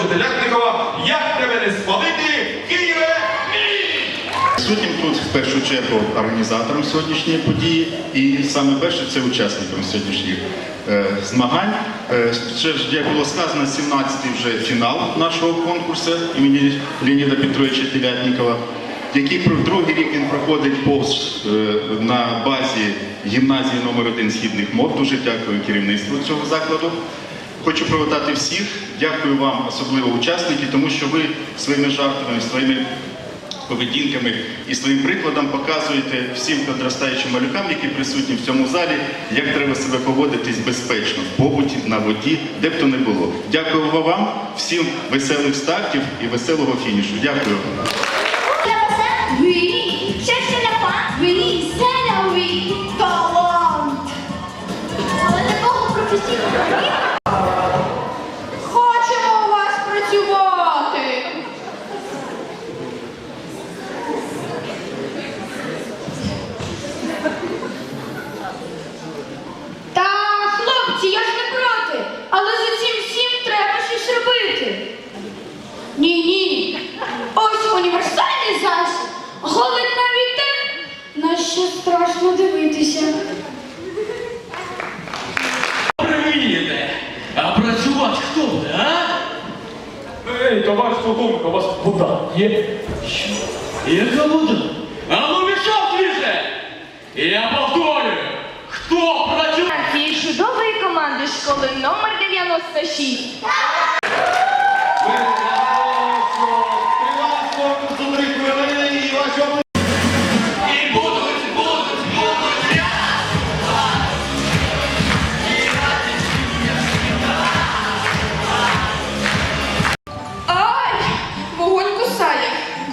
Телятникова, як тебе не спалити, Києве, ні! Присутнім тут в першу чергу організатором сьогоднішньої події, і саме перше це учасником сьогоднішніх е, змагань. Е, ще ж, як було сказано, 17-й вже фінал нашого конкурсу імені Леоніда Петровича Телятнікова, який другий рік він проходить повз е, на базі гімназії номер 1 східних мов. Дуже дякую керівництву цього закладу. Хочу привітати всіх. Дякую вам, особливо учасники, тому що ви своїми жартами, своїми поведінками і своїм прикладом показуєте всім підростаючим малюкам, які присутні в цьому залі, як треба себе поводитись безпечно в побуті, на воді, де б то не було. Дякую вам, всім веселих стартів і веселого фінішу. Дякую. Універсальний засіб. Голить навіть те, на що страшно дивитися. Привіте! А працювати хто буде, а? Ей, товариш полковник, у вас вода є? Що? Яка вода? А ну мішок свіже! Я повторюю, хто працює? Цієї чудової команди школи номер 96. І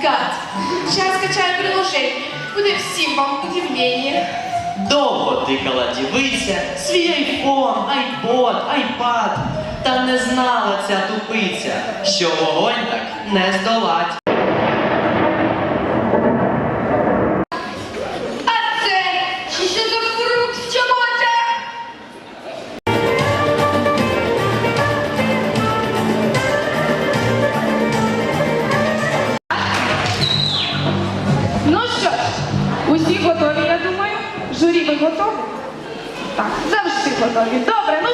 Гад. Сейчас скачаю приложение. Буде всім вам удивлення. Довго тикала дівиця, свій айфон, айпод, айпад. Та не знала ця тупиця, що вогонь так не здолать. Готові? Так, завжди готові. Добре, ну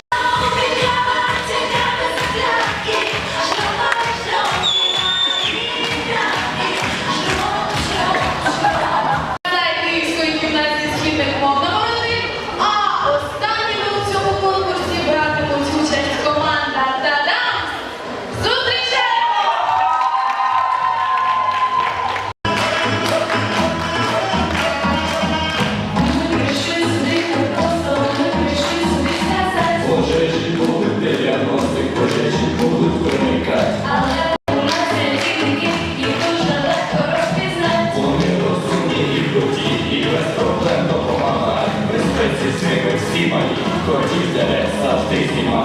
котів дерев завжди знімають.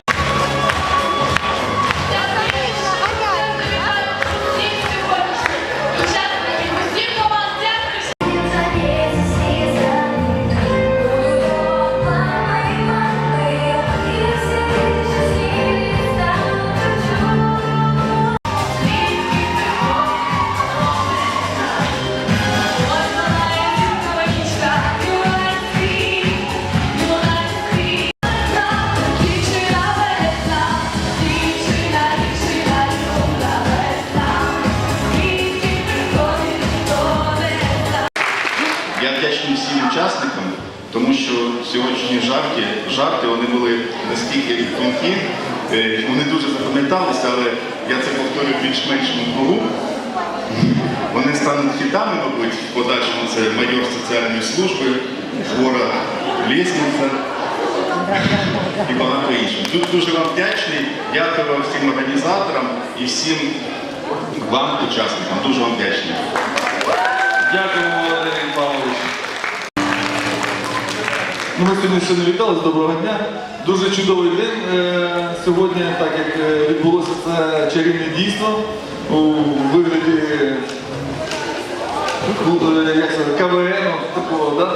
Я вдячний всім учасникам, тому що сьогоднішні жарти, жарти вони були настільки тонкі, е, вони дуже запам'яталися, але я це повторю в більш-меншому кругу. Вони стануть хітами, мабуть, в подальшому це майор соціальної служби, хвора лісниця і багато іншого. Тут дуже вам вдячний. Дякую вам всім організаторам і всім вам, учасникам. Дуже вам вдячний. Дякуємо, Ну, ми сьогодні ще не віталися, доброго дня. Дуже чудовий день е, сьогодні, так як е, відбулося це чарівне дійство у вигляді е, як це, КВН, такого, да?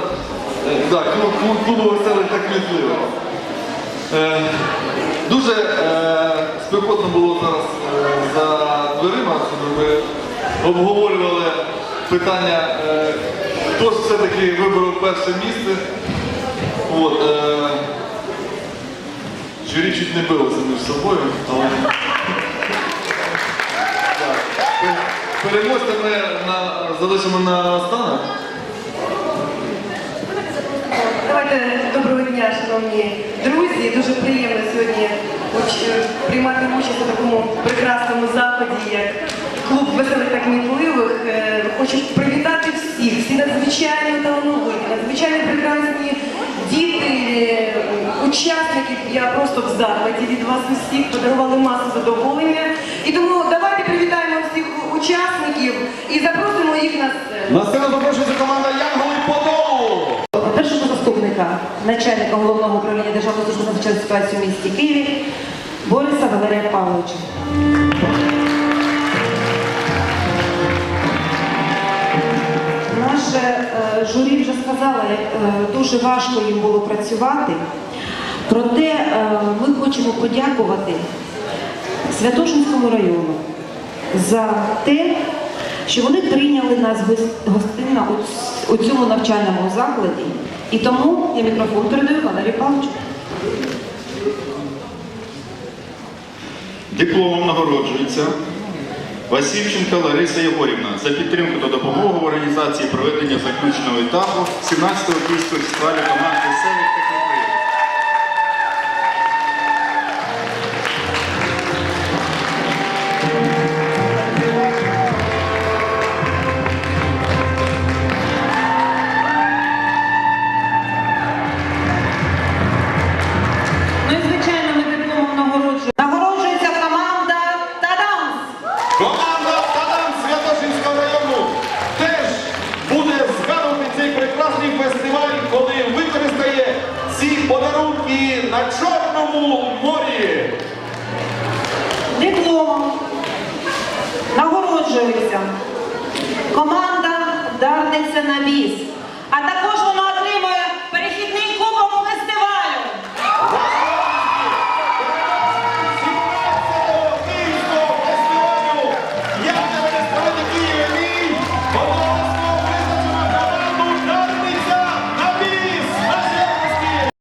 Е, да, клуб, клуб, клубу веселих та кмітливих. Е, дуже е, спекотно було зараз е, за дверима, щоб ми обговорювали питання, е, хто ж все-таки вибрав перше місце. От, е, журі чуть не билося між собою, але. Переможця ми на, залишимо на останок. Давайте доброго дня, шановні друзі. Дуже приємно сьогодні приймати участь у такому прекрасному заході, як клуб веселих та кмітливих. Е, Хочу привітати всіх, всі надзвичайно талановиті, надзвичайно прекрасні діти, учасників. Я просто в захваті від вас усіх подарували масу задоволення. І тому давайте привітаємо всіх учасників і запросимо їх на сцену. На сцену запрошується команда Янголи Подолу. першого заступника начальника головного управління Державної служби з надзвичайних ситуацій у місті Києві Бориса Валерія Павловича. Наше журі вже сказала, е, дуже важко їм було працювати. Проте е, ми хочемо подякувати Святошинському району за те, що вони прийняли нас гос- гостинно у цьому навчальному закладі. І тому я мікрофон передаю Валерію Павловичу. Дипломом нагороджується Васильченка Лариса Єгорівна. За підтримку та допомогу в організації проведення заключного етапу 17-го київського фестивалю команд веселих ці подарунки на Чорному морі. Дипломом нагороджується. Команда Дарниця на біс, А також